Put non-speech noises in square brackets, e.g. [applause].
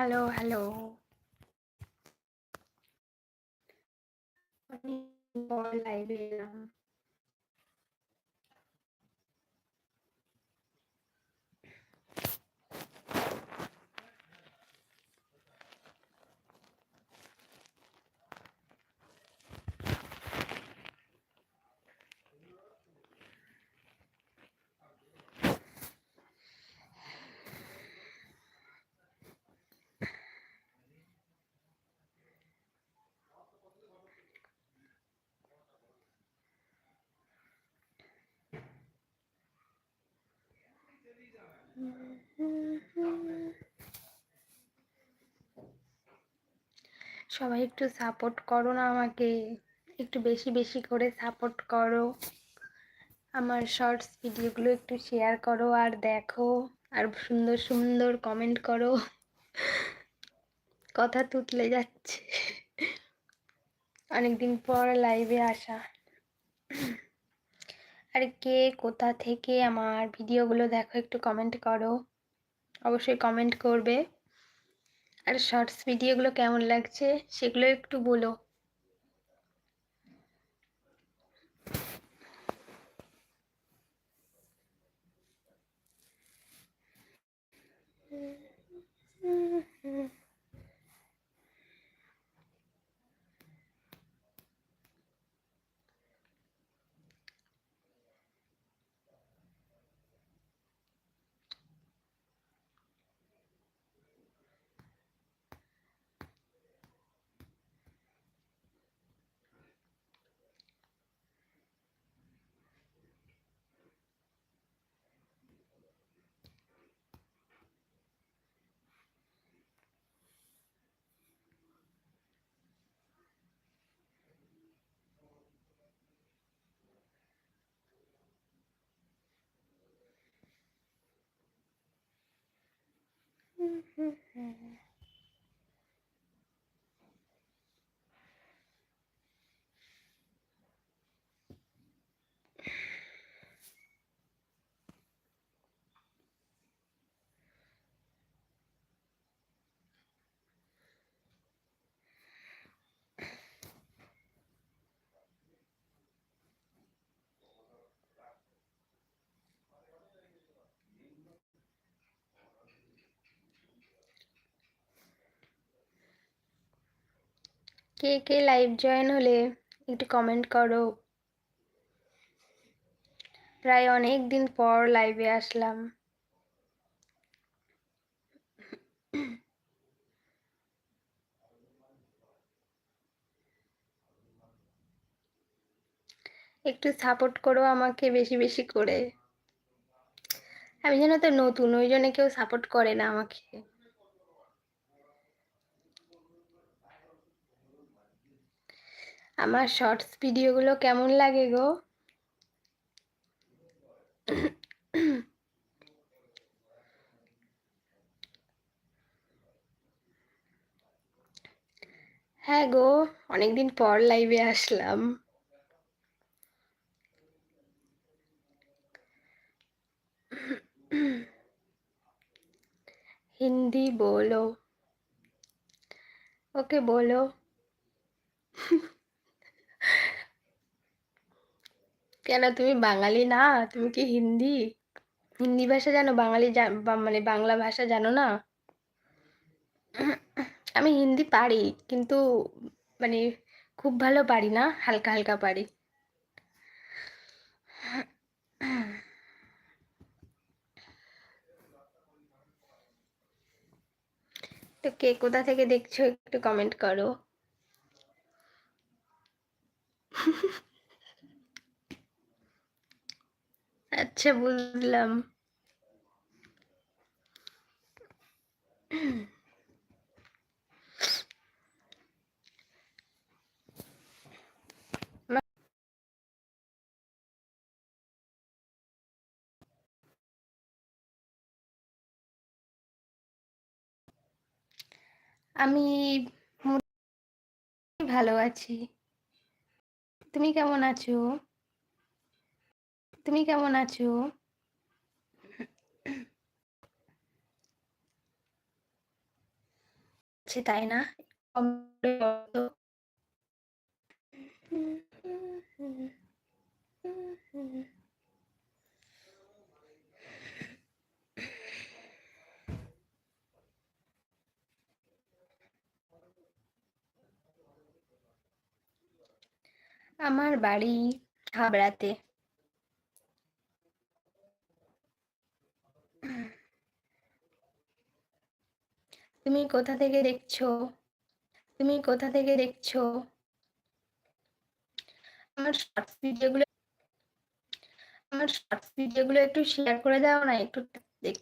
Hello hello অনেক পর লাইভে এলাম সবাই একটু সাপোর্ট করো না আমাকে। একটু বেশি বেশি করে সাপোর্ট করো। আমার শর্টস ভিডিওগুলো একটু শেয়ার করো আর দেখো। আর সুন্দর সুন্দর কমেন্ট করো। কথা তুতলে যাচ্ছে। অনেকদিন পর লাইভে আসা। আর কে কোথা থেকে আমার ভিডিওগুলো দেখো একটু কমেন্ট করো। অবশ্যই কমেন্ট করবে। আর শর্টস ভিডিওগুলো কেমন লাগছে সেগুলো একটু বলো। [laughs] 嗯嗯嗯 কে কে লাইভ জয়েন হলে একটু কমেন্ট করো। প্রায় অনেক দিন পর লাইভে আসলাম। একটু সাপোর্ট করো আমাকে বেশি বেশি করে। আমি যেন তো নতুন, ওই জন্য কেউ সাপোর্ট করে না আমাকে। আমার শর্টস ভিডিওগুলো কেমন লাগে গো? হ্যাঁ গো, অনেকদিন পর লাইভে আসলাম। হিন্দি বলো। ওকে বলো। কেন তুমি বাঙালি না? তুমি কি হিন্দি? হিন্দি ভাষা জানো? বাঙালি মানে বাংলা ভাষা জানো না? আমি হিন্দি পারি, কিন্তু মানে খুব ভালো পারি না, হালকা হালকা পারি। তো কে কোথা থেকে দেখছ একটু কমেন্ট করো। আচ্ছা বুঝলাম। আমি ভালো আছি। তুমি কেমন আছো? তুমি কেমন আছো তাই না। আমার বাড়ি হাবড়াতে তুমি কোথা থেকে দেখছ? তুমি কোথা থেকে দেখছ? আমার শর্টস ভিডিওগুলো আমার শর্টস ভিডিওগুলো একটু শেয়ার করে দাও না, একটু দেখ